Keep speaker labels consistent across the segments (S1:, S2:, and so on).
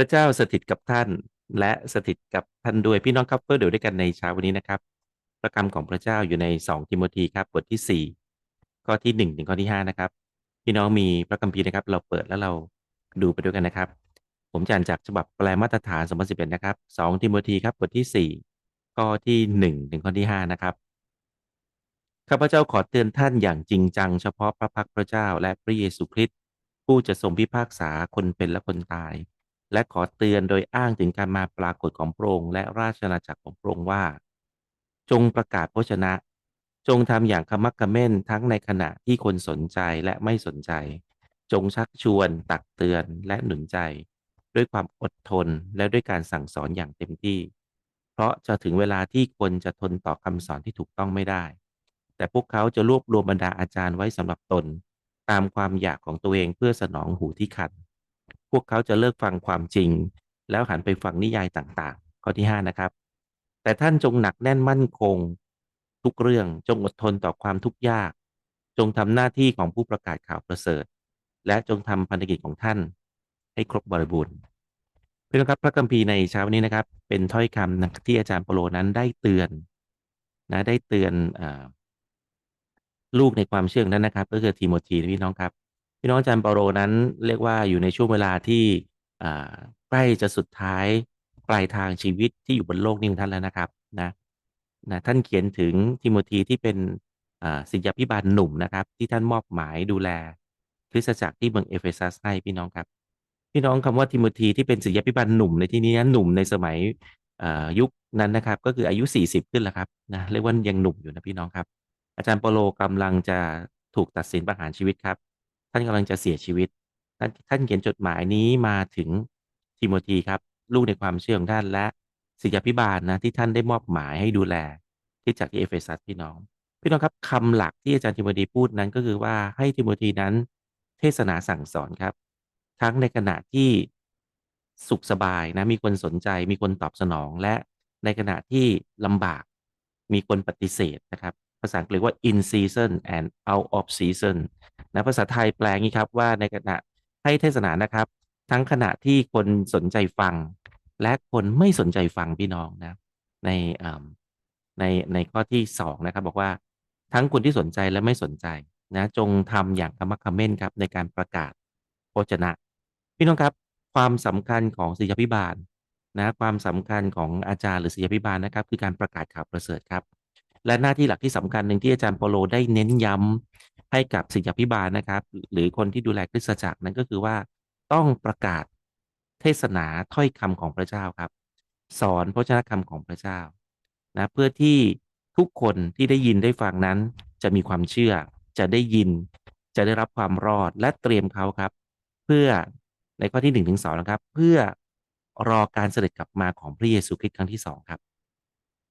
S1: ระเจ้าสถิตกับท่าน และสถิตกับท่านด้วยพี่น้องครับเพื่อเดี๋ยวด้วยกันในเช้าวันนี้นะครับ พระคำของพระเจ้าอยู่ใน 2 ทิโมธีครับบทที่ 4 ข้อที่1ถึงข้อที่5นะครับพี่น้องมีพระคัมภีร์นะครับ เราเปิดแล้วเราดูไปด้วยกันนะครับ ผมจะอ่านจากฉบับแปลมาตรฐาน2011นะครับ 2 ทิโมธีครับบทที่ 4 ข้อที่ 1 ถึงข้อที่ 5 นะครับข้าพเจ้าขอเตือนท่านอย่างจริงจังเฉพาะพระพักพระเจ้าและพระเยซูคริสต์ผู้จะทรงพิพากษาคนเป็นและคนตาย และขอเตือนโดยอ้างถึงการมาปรากฏของพระองค์และราชอาณาจักรของพระองค์ว่า จงประกาศพระชนะ จงทำอย่างขมักขม้นทั้งในขณะที่คนสนใจและไม่สนใจ จงชักชวน ตักเตือนและหนุนใจ ด้วยความอดทนและด้วยการสั่งสอนอย่างเต็มที่ เพราะจะถึงเวลาที่คนจะทนต่อคำสอนที่ถูกต้องไม่ได้ แต่พวกเขาจะรวบรวมบรรดาอาจารย์ไว้สำหรับตน ตามความอยากของตัวเองเพื่อสนองหูที่ขัด พวกเขาจะเลิกฟังความจริง แล้วหันไปฟังนิยายต่างๆ ข้อที่ 5 นะครับ แต่ท่านจงหนักแน่นมั่นคง ทุกเรื่องจงอดทนต่อความทุกข์ยาก จงทำหน้าที่ของผู้ประกาศข่าวประเสริฐ และจงทำพันธกิจของท่าน ให้ครบบริบูรณ์เพื่อนครับพระคัมภีร์ในเช้าวันนี้นะครับ เป็นถ้อยคำที่อาจารย์เปโลนั้นได้เตือนนะได้เตือนอลูกในความเชื่อนั้นนะครับ ก็คือทีโมธีพี่น้องครับ พี่น้องอาจารย์เปโลนั้นเรียกว่าอยู่ในช่วงเวลาที่ใกล้จะสุดท้ายปลายทางชีวิตที่อยู่บนโลกนี้ของท่านแล้วนะครับนะนะท่านเขียนถึงทิโมธีที่เป็นศิษยาพิบาลหนุ่มนะครับ ที่ท่านมอบหมายดูแลคริสตจักรที่เมืองเอเฟซัสให้พี่น้องครับ พี่น้องคำว่าทิโมธีที่เป็นศิษยาพิบาลหนุ่มในที่นี้หนุ่มในสมัยยุคนั้นนะครับ ก็คืออายุ 40 ขึ้นแล้วครับนะเรียกว่ายังหนุ่มอยู่นะพี่น้องครับ อาจารย์เปโลกำลังจะถูกตัดสินประหารชีวิตครับ ท่านกำลังจะเสียชีวิตท่านท่านเขียนจดหมายนี้มาถึงทิโมธีครับ ลูกในความเชื่อของท่านและศิษยาพิบาลนะที่ท่านได้มอบหมายให้ดูแลที่จากที่เอเฟซัสพี่น้อง พี่น้องครับคำหลักที่อาจารย์ทิโมธีพูดนั้นก็คือว่าให้ทิโมธีนั้นเทศนาสั่งสอนครับ ทั้งในขณะที่สุขสบายนะมีคนสนใจ มีคนตอบสนองและในขณะที่ลำบากมีคนปฏิเสธนะครับ ภาษาอังกฤษว่า in season and out of season นะภาษาไทยแปลงี้ครับว่าในขณะให้เทศนานะครับ ทั้งขณะที่คนสนใจฟัง และคนไม่สนใจฟังพี่น้องนะในในในข้อที่สองนะครับ บอกว่าทั้งคนที่สนใจและไม่สนใจนะจงทำอย่างขมักขม้นครับ ในการประกาศโภชนะ พี่น้องครับ ความสำคัญของศิษยพิบาลนะความสำคัญของอาจารย์หรือศิษยพิบาลนะครับ คือการประกาศข่าวประเสริฐครับ และหน้าที่หลักที่สำคัญหนึ่งที่อาจารย์โปโลได้เน้นย้ำให้กับศิษยพิบาลนะครับ หรือคนที่ดูแลคริสตจักรนั้นก็คือว่าต้องประกาศเทศนาถ้อยคำของพระเจ้าครับ สอนพระชนะคำของพระเจ้านะเพื่อที่ทุกคนที่ได้ยินได้ฟังนั้น จะมีความเชื่อจะได้ยิน จะได้รับความรอดและเตรียมเขาครับ เพื่อในข้อที่1นถึงสนะครับ เพื่อรอการเสด็จกลับมาของพระเยซูคริสต์ครั้งที่สองครับ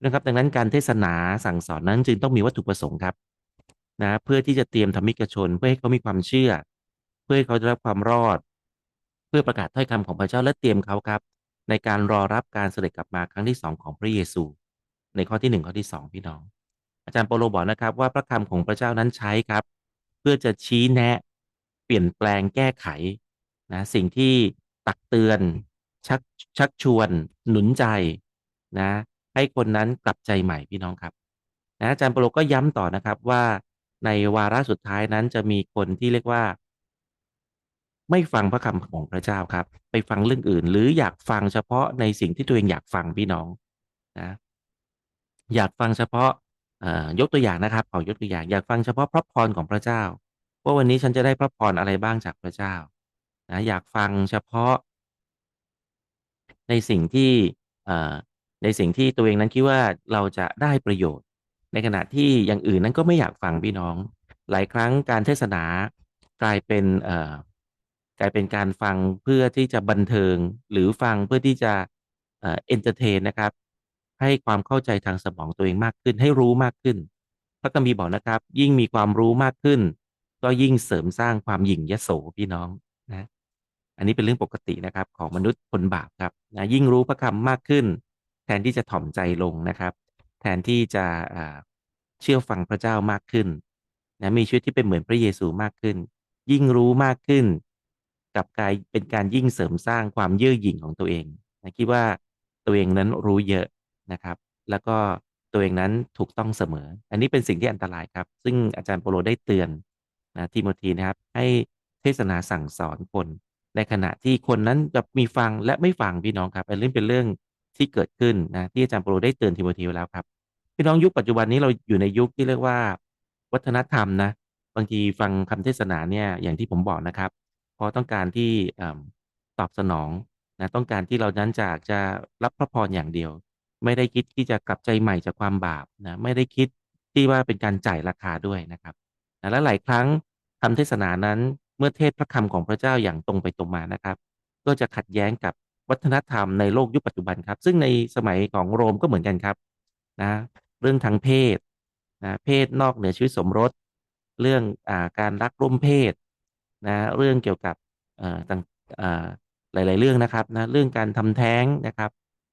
S1: นะครับ ดังนั้นการเทศนาสั่งสอนนั้นจึงต้องมีวัตถุประสงค์ครับนะเพื่อที่จะเตรียมธรรมิกชน เพื่อให้เขามีความเชื่อ เพื่อให้เขาได้รับความรอด เพื่อประกาศถ้อยคำของพระเจ้าและเตรียมเขาครับ ในการรอรับการเสด็จกลับมาครั้งที่สองของพระเยซู ในข้อที่หนึ่งข้อที่สองพี่น้อง อาจารย์โปโลบอกนะครับ ว่าพระคำของพระเจ้านั้นใช้ครับ เพื่อจะชี้แนะ เปลี่ยนแปลงแก้ไขนะสิ่งที่ตักเตือนชักชักชวน หนุนใจนะ ให้คนนั้นกลับใจใหม่พี่น้องครับนะอาจารย์ปโลก็ย้ำต่อนะครับว่าในวาระสุดท้ายนั้นจะมีคนที่เรียกว่า ไม่ฟังพระคำของพระเจ้าครับ ไปฟังเรื่องอื่น หรืออยากฟังเฉพาะในสิ่งที่ตัวเองอยากฟังพี่น้องนะอยากฟังเฉพาะยกตัวอย่างนะครับขอยกตัวอย่างอยากฟังเฉพาะพระพรของพระเจ้าว่าวันนี้ฉันจะได้พระพรอะไรบ้างจากพระเจ้านะอยากฟังเฉพาะ ในสิ่งที่ ในสิ่งที่ตัวเองนั้นคิดว่าเราจะได้ประโยชน์ ในขณะที่อย่างอื่นนั้นก็ไม่อยากฟังพี่น้อง หลายครั้งการเทศนากลายเป็นกลายเป็นการฟังเพื่อที่จะบันเทิงหรือฟังเพื่อที่จะเอนเตอร์เทนนะครับ ให้ความเข้าใจทางสมองตัวเองมากขึ้น ให้รู้มากขึ้น พระกัมพีบอกนะครับ ยิ่งมีความรู้มากขึ้น ก็ยิ่งเสริมสร้างความหยิ่งยโสพี่น้องนะอันนี้เป็นเรื่องปกตินะครับของมนุษย์คนบาปครับนะยิ่งรู้พระคำมากขึ้น แทนที่จะถ่อมใจลงนะครับ แทนที่จะเชื่อฟังพระเจ้ามากขึ้นนะมีชีวิตที่เป็นเหมือนพระเยซูมากขึ้น ยิ่งรู้มากขึ้น กับกายเป็นการยิ่งเสริมสร้างความเย่อหยิ่งของตัวเองนะคิดว่าตัวเองนั้นรู้เยอะนะครับ แล้วก็ตัวเองนั้นถูกต้องเสมอ อันนี้เป็นสิ่งที่อันตรายครับ ซึ่งอาจารย์โปโลได้เตือนนะทิโมธีนะครับ ให้เทศนาสั่งสอนคน ในขณะที่คนนั้นจะมีฟังและไม่ฟังพี่น้องครับ อันนี้เป็นเรื่อง ที่เกิดขึ้นนะที่อาจารย์โปโลได้เตือนทิโมธีไว้แล้วครับพี่น้องยุคปัจจุบันนี้เราอยู่ในยุคที่เรียกว่า วัฒนธรรมนะบางทีฟังคำเทศนาเนี่ยอย่างที่ผมบอกนะครับ เพราะต้องการที่อตอบสนองนะต้องการที่เรานั้นจากจะรับพระพรอย่างเดียว ไม่ได้คิดที่จะกลับใจใหม่จากความบาปนะไม่ได้คิดที่ว่าเป็นการจ่ายราคาด้วยนะครับนะและหลายครั้งคำเทศนานั้นเมื่อเทศพระคำของพระเจ้าอย่างตรงไปตรงมานะครับ ก็จะขัดแย้งกับ วัฒนธรรมในโลกยุคปัจจุบันครับ ซึ่งในสมัยของโรมก็เหมือนกันครับนะเรื่องทางเพศนะเพศนอกเหนือชีวิตสมรส เรื่องอการรักร่วมเพศนะเรื่องเกี่ยวกับอ่อต่างอ่อหลาย ๆ เรื่องนะครับนะเรื่องการทำแท้งนะครับ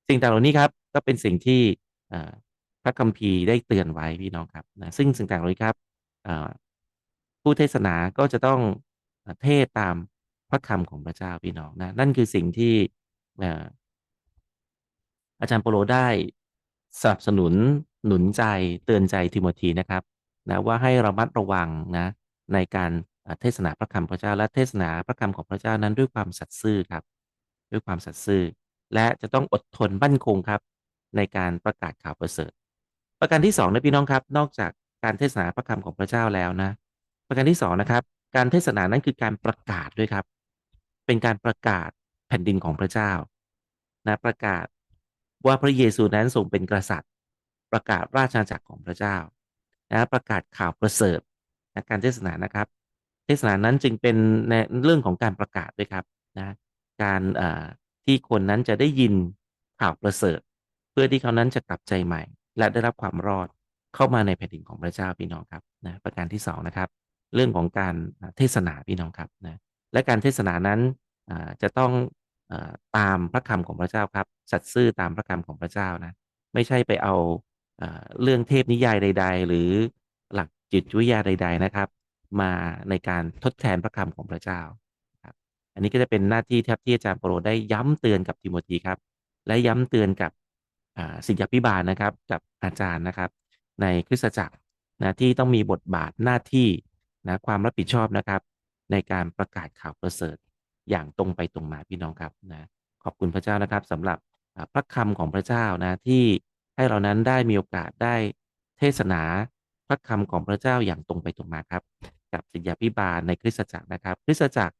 S1: สิ่งต่างเหล่านี้ครับก็เป็นสิ่งที่พระคัมภีร์ได้เตือนไว้พี่น้องครับนะซึ่งสิ่งต่างเหล่านี้ครับผู้เทศนาก็จะต้องเทศตามพระคำของพระเจ้าพี่น้องนะนั่นคือสิ่งที่ เอ่อาจารย์โปโลได้สนับสนุนหนุนใจเตือนใจทิโมธีนะครับนะว่าให้ระมัดระวังนะในการเทศนาพระคำพระเจ้า และเทศนาพระคำของพระเจ้านั้นด้วยความสัตย์ซื่อครับ ด้วยความสัตย์ซื่อ และจะต้องอดทนมั่นคงครับ ในการประกาศข่าวประเสริฐ ประการที่สองนะพี่น้องครับ นอกจากการเทศนาพระคำของพระเจ้าแล้วนะ ประการที่สองนะครับ การเทศนานั้นคือการประกาศด้วยครับ เป็นการประกาศ แผ่นดินของพระเจ้านะประกาศว่าพระเยซูนั้นทรงเป็นกษัตริย์ ประกาศราชอาณาจักรของพระเจ้านะประกาศข่าวประเสริฐนะการเทศนานะครับ เทศนานั้นจึงเป็นในเรื่องของการประกาศด้วยครับนะการที่คนนั้นจะได้ยินข่าวประเสริฐ เพื่อที่เขานั้นจะกลับใจใหม่ และได้รับความรอดเข้ามาในแผ่นดินของพระเจ้าพี่น้องครับนะประการที่สองนะครับ เรื่องของการเทศนาพี่น้องครับนะและการเทศนานั้น จะต้องตามพระคำของพระเจ้าครับ สัตย์ซื่อตามพระคำของพระเจ้านะ ไม่ใช่ไปเอาเรื่องเทพนิยายใด ๆ หรือหลักจิตวิทยาใด ๆนะครับ มาในการทดแทนพระคำของพระเจ้าครับอันนี้ก็จะเป็นหน้าที่ที่ที่อาจารย์โปรได้ย้ำเตือนกับทิโมธีครับ และย้ำเตือนกับศิษยาพิบาลนะครับ กับอาจารย์นะครับ ในคริสตจักรนะที่ต้องมีบทบาทหน้าที่นะความรับผิดชอบนะครับ ในการประกาศข่าวประเสริฐ อย่างตรงไปตรงมาพี่น้องครับนะขอบคุณพระเจ้านะครับสำหรับพระคำของพระเจ้านะที่ให้เรานั้นได้มีโอกาสได้เทศนาพระคำของพระเจ้าอย่างตรงไปตรงมาครับ กับศิษยาพิบาลในคริสตจักรนะครับ คริสตจักร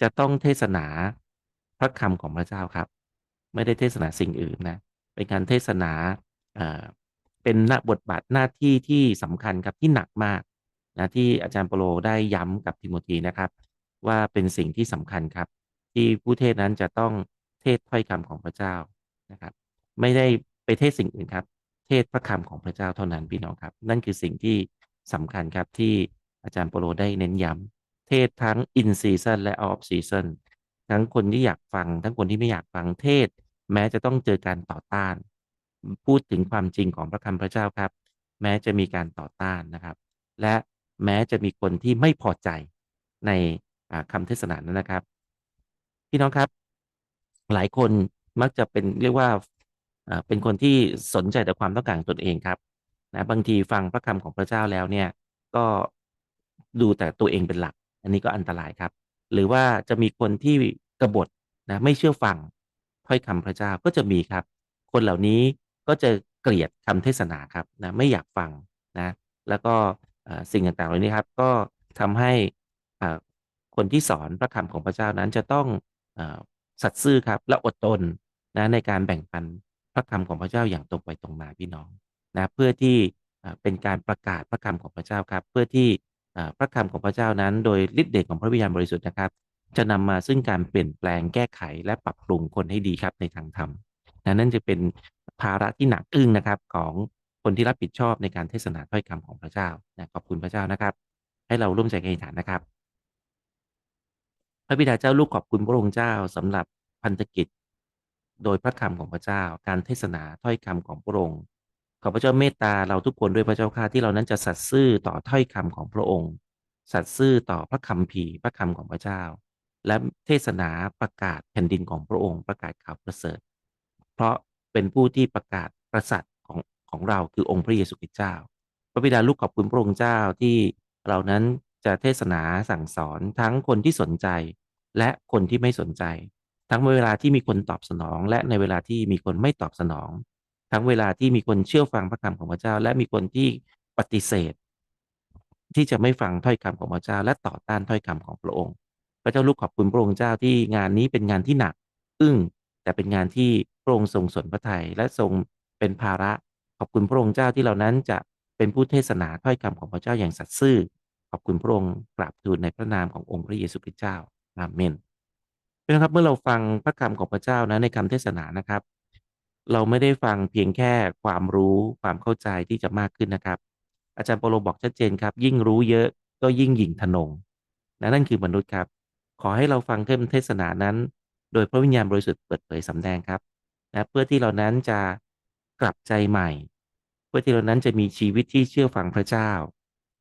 S1: จะต้องเทศนาพระคำของพระเจ้าครับ ไม่ได้เทศนาสิ่งอื่นนะเป็นการเทศนาเป็นหน้าบทบาทหน้าที่ที่สำคัญครับที่หนักมากนะที่อาจารย์เปโลได้ย้ำกับทิโมธีนะครับ ว่าเป็นสิ่งที่สำคัญครับ ที่ผู้เทศนั้นจะต้องเทศถ้อยคำของพระเจ้านะครับ ไม่ได้ไปเทศสิ่งอื่นครับ เทศพระคำของพระเจ้าเท่านั้นพี่น้องครับ นั่นคือสิ่งที่สำคัญครับที่อาจารย์โปโลได้เน้นย้ำเทศทั้ง in season และ off season ทั้งคนที่อยากฟัง ทั้งคนที่ไม่อยากฟังเทศ แม้จะต้องเจอการต่อต้าน พูดถึงความจริงของพระคำพระเจ้าครับ แม้จะมีการต่อต้านนะครับ และแม้จะมีคนที่ไม่พอใจใน คำเทศนานั้นนะครับ พี่น้องครับ หลายคนมักจะเป็นเรียกว่าเป็นคนที่สนใจแต่ความต้องการตนเองครับนะบางทีฟังพระคำของพระเจ้าแล้วเนี่ย ก็ดูแต่ตัวเองเป็นหลัก อันนี้ก็อันตรายครับ หรือว่าจะมีคนที่กบฏนะไม่เชื่อฟังถ้อยคำพระเจ้าก็จะมีครับ คนเหล่านี้ก็จะเกลียดคำเทศนาครับนะไม่อยากฟังนะ แล้วก็สิ่งต่างๆเหล่านี้ครับ ก็ทำให้ คนที่สอนพระคำของพระเจ้านั้นจะต้องสัตย์ซื่อครับและอดทนนะในการแบ่งปันพระคำของพระเจ้าอย่างตรงไปตรงมาพี่น้องนะเพื่อที่เป็นการประกาศพระคำของพระเจ้าครับ เพื่อที่พระคำของพระเจ้านั้น โดยฤทธิ์เดชของพระวิญญาณบริสุทธิ์นะครับ จะนำมาซึ่งการเปลี่ยนแปลงแก้ไขและปรับปรุงคนให้ดีครับในทางธรรมนะนั่นจะเป็นภาระที่หนักอึ้งนะครับของคนที่รับผิดชอบในการเทศนาถ้อยคำของพระเจ้านะขอบคุณพระเจ้านะครับ ให้เราร่วมใจกันอธิษฐานนะครับ พระบิดาเจ้าลูกขอบคุณพระองค์เจ้าสำหรับพันธกิจ โดยพระคำของพระเจ้า การเทศนาถ้อยคำของพระองค์ ขอพระเจ้าเมตตาเราทุกคนด้วยพระเจ้าข้าที่เรานั้นจะสัตย์ซื่อต่อถ้อยคำของพระองค์ สัตย์ซื่อต่อพระคำภีพระคำของพระเจ้า และเทศนาประกาศแผ่นดินของพระองค์ประกาศข่าวประเสริฐ เพราะเป็นผู้ที่ประกาศกษัตย์ของของเราคือองค์พระเยซูคริสต์เจ้า พระบิดาลูกขอบคุณพระองค์เจ้าที่เรานั้น จะเทศนาสั่งสอนทั้งคนที่สนใจ และคนที่ไม่สนใจ ทั้งเวลาที่มีคนตอบสนอง และในเวลาที่มีคนไม่ตอบสนอง ทั้งเวลาที่มีคนเชื่อฟังพระคำของพระเจ้า และมีคนที่ปฏิเสธ ที่จะไม่ฟังถ้อยคำของพระเจ้า และต่อต้านถ้อยคำของพระองค์ พระเจ้าลูกขอบคุณพระองค์เจ้าที่งานนี้เป็นงานที่หนัก อึ้งแต่เป็นงานที่พระองค์ทรงสนพระทัยและทรงเป็นภาระขอบคุณพระองค์เจ้าที่เรานั้นจะเป็นผู้เทศนาถ้อยคำของพระเจ้าอย่างสัตย์ซื่อ ขอบคุณพระองค์กราบทูลในพระนามขององค์พระเยซูคริสต์เจ้าอาเมนเป็นครับเมื่อเราฟังพระคำของพระเจ้านะในคำเทศนานะครับ เราไม่ได้ฟังเพียงแค่ความรู้ความเข้าใจที่จะมากขึ้นนะครับ อาจารย์ปโลบอกชัดเจนครับ ยิ่งรู้เยอะก็ยิ่งหยิ่งทะนงนะนั่นคือมนุษย์ครับ ขอให้เราฟังคำเทศนานั้น โดยพระวิญญาณบริสุทธิ์เปิดเผยสำแดงครับนะเพื่อที่เรานั้นจะกลับใจใหม่ เพื่อที่เรานั้นจะมีชีวิตที่เชื่อฟังพระเจ้า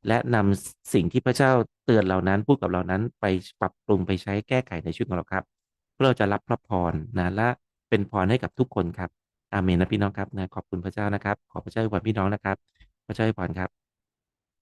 S1: และนำสิ่งที่พระเจ้าเตือนเรานั้นพูดกับเรานั้นไปปรับปรุงไปใช้แก้ไขในชีวิตของเราครับ เพื่อเราจะรับพระพรนะและเป็นพรให้กับทุกคนครับอาเมนนะพี่น้องครับนะขอบคุณพระเจ้านะครับ ขอพระเจ้าอวยพรพี่น้องนะครับ พระเจ้าอวยพรครับ